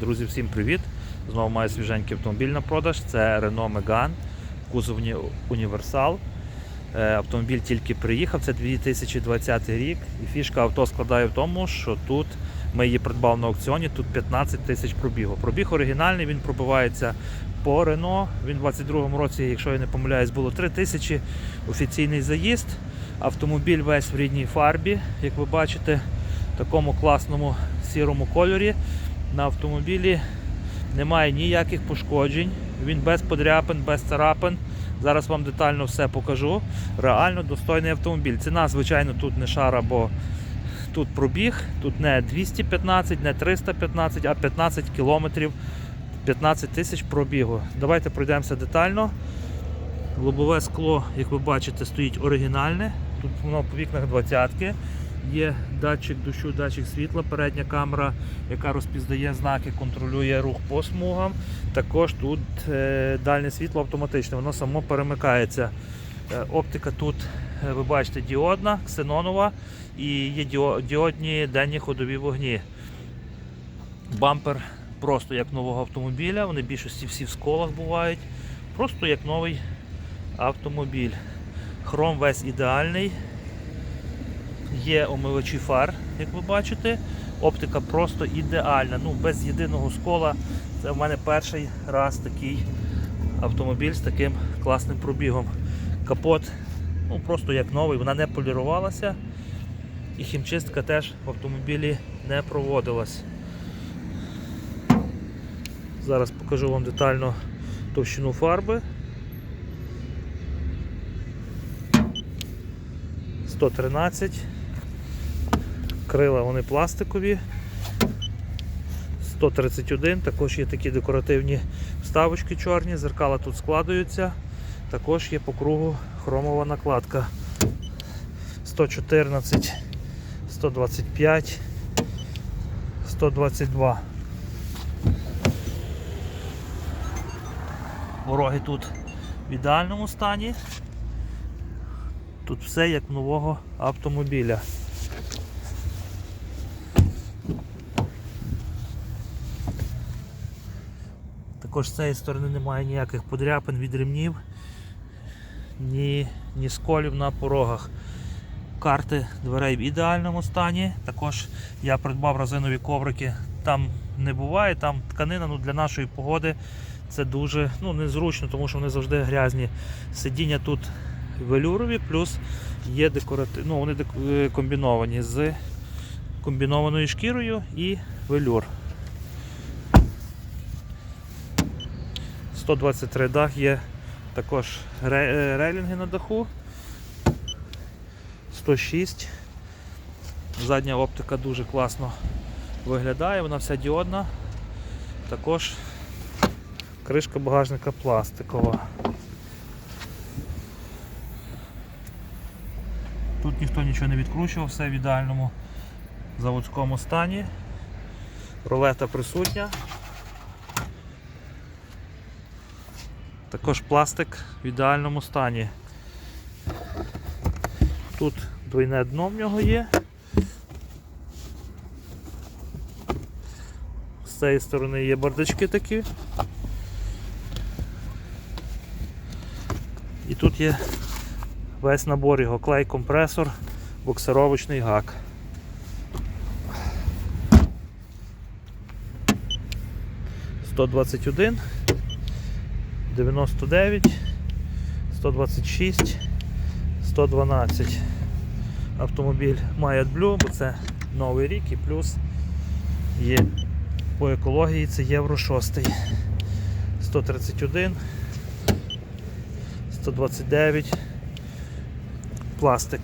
Друзі, всім привіт! Знову маю свіженький автомобіль на продаж. Це Renault Megane, кузовні універсал. Е, Автомобіль тільки приїхав, це 2020 рік. І фішка авто складає в тому, що тут ми її придбали на аукціоні, тут 15 тисяч пробігу. Пробіг оригінальний, він пробивається по Renault. Він у 22-му році, якщо я не помиляюсь, було 3 тисячі офіційний заїзд. Автомобіль весь в рідній фарбі, як ви бачите, в такому класному сірому кольорі. На автомобілі немає ніяких пошкоджень, він без подряпин, без царапин. Зараз вам детально все покажу. Реально достойний автомобіль. Ціна, звичайно, тут не шара, бо тут пробіг, тут не 215, не 315, а 15 кілометрів, 15 тисяч пробігу. Давайте пройдемося детально. Лобове скло, як ви бачите, стоїть оригінальне. Тут воно по вікнах 20 Є датчик дощу, датчик світла, передня камера, яка розпізнає знаки, контролює рух по смугам. Також тут е, дальнє світло автоматичне, воно само перемикається. Е, оптика тут, е, ви бачите, діодна, ксенонова і є діодні денні ходові вогні. Бампер просто як нового автомобіля, вони в більшості всі в сколах бувають. Просто як новий автомобіль. Хром весь ідеальний. Є омивачі фар, як ви бачите. Оптика просто ідеальна. Ну, без єдиного скола. Це в мене перший раз такий автомобіль з таким класним пробігом. Капот ну, просто як новий, вона не полірувалася. І хімчистка теж в автомобілі не проводилась. Зараз покажу вам детально товщину фарби. 113. Крила вони пластикові. 131, також є такі декоративні вставочки чорні, зеркала тут складаються. Також є по кругу хромова накладка. 114, 125, 122. Вороги тут в ідеальному стані. Тут все як нового автомобіля. Також з цієї сторони немає ніяких подряпин від ремнів, ні, ні сколів на порогах. Карти дверей в ідеальному стані. Також я придбав резинові коврики. Там не буває, там тканина ну, для нашої погоди це дуже ну, незручно, тому що вони завжди грязні. Сидіння тут велюрові, плюс є декоратив... ну, вони е, комбіновані з комбінованою шкірою і велюр. 123 дах є також е, рейлінги на даху. 106. Задня оптика дуже класно виглядає, вона вся діодна. Також кришка багажника пластикова. Тут ніхто нічого не відкручував, все в ідеальному заводському стані. Рулета присутня. Також пластик в ідеальному стані. Тут двойне дно в нього є. З цієї сторони є бардачки такі. І тут є весь набор його клей, компресор, буксировочний гак. Сто двадцять один, дев'яносто дев'ять, сто двадцять шість, сто дванадцять. Автомобіль має AdBlue, бо це новий рік і плюс є по екології це Євро 6. 131, 129 пластик.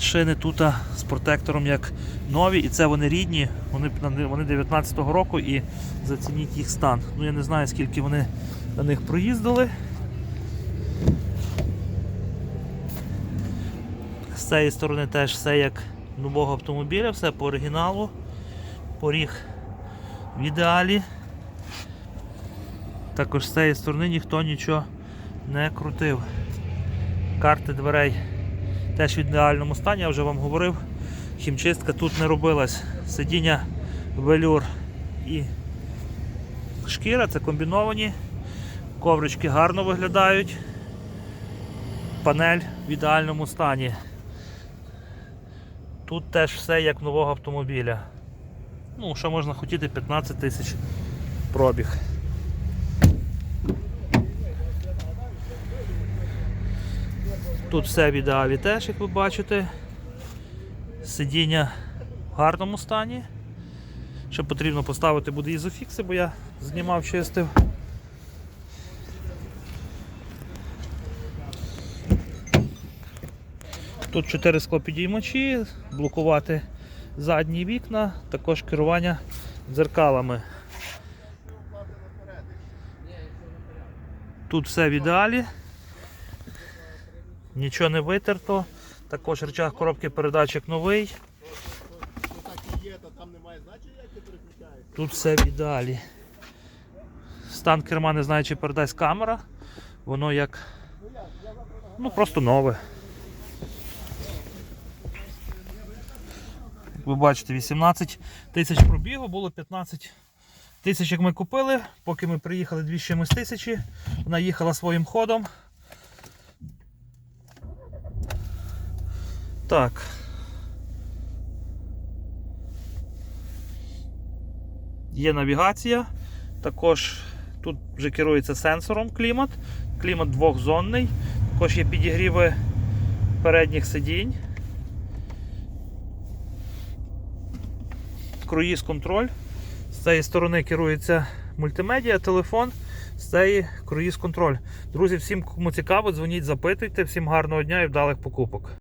Шини тут з протектором як нові, і це вони рідні, вони, вони 19-го року і зацініть їх стан. Ну я не знаю скільки вони на них проїздили. З цієї сторони теж все як нового автомобіля, все по оригіналу. Поріг в ідеалі. Також з цієї сторони ніхто нічого не крутив. Карти дверей теж в ідеальному стані, я вже вам говорив, хімчистка тут не робилась. Сидіння велюр і шкіра, це комбіновані. Коврички гарно виглядають. Панель в ідеальному стані. Тут теж все як нового автомобіля. Ну, що можна хотіти 15 тисяч пробіг. Тут все в ідеалі теж, як ви бачите. Сидіння в гарному стані. Ще потрібно поставити буде ізофікси, бо я знімав, чистив. Тут 4 склопідіймачі, блокувати задні вікна, також керування дзеркалами. Тут все в ідеалі. Нічого не витерто. Також рычаг коробки передач як новий. Тут все в ідеалі. Стан керма не знаю, чи передасть камера. Воно як. Ну просто нове. Ви бачите, 18 тисяч пробігу, було 15 тисяч, як ми купили. Поки ми приїхали 2 з чимось тисячі, вона їхала своїм ходом. Так. Є навігація. Також тут вже керується сенсором клімат. Клімат двохзонний. Також є підігріви передніх сидінь. Круїз контроль. З цієї сторони керується мультимедіа, телефон, з цієї круїз контроль. Друзі, всім, кому цікаво, дзвоніть, запитуйте. Всім гарного дня і вдалих покупок.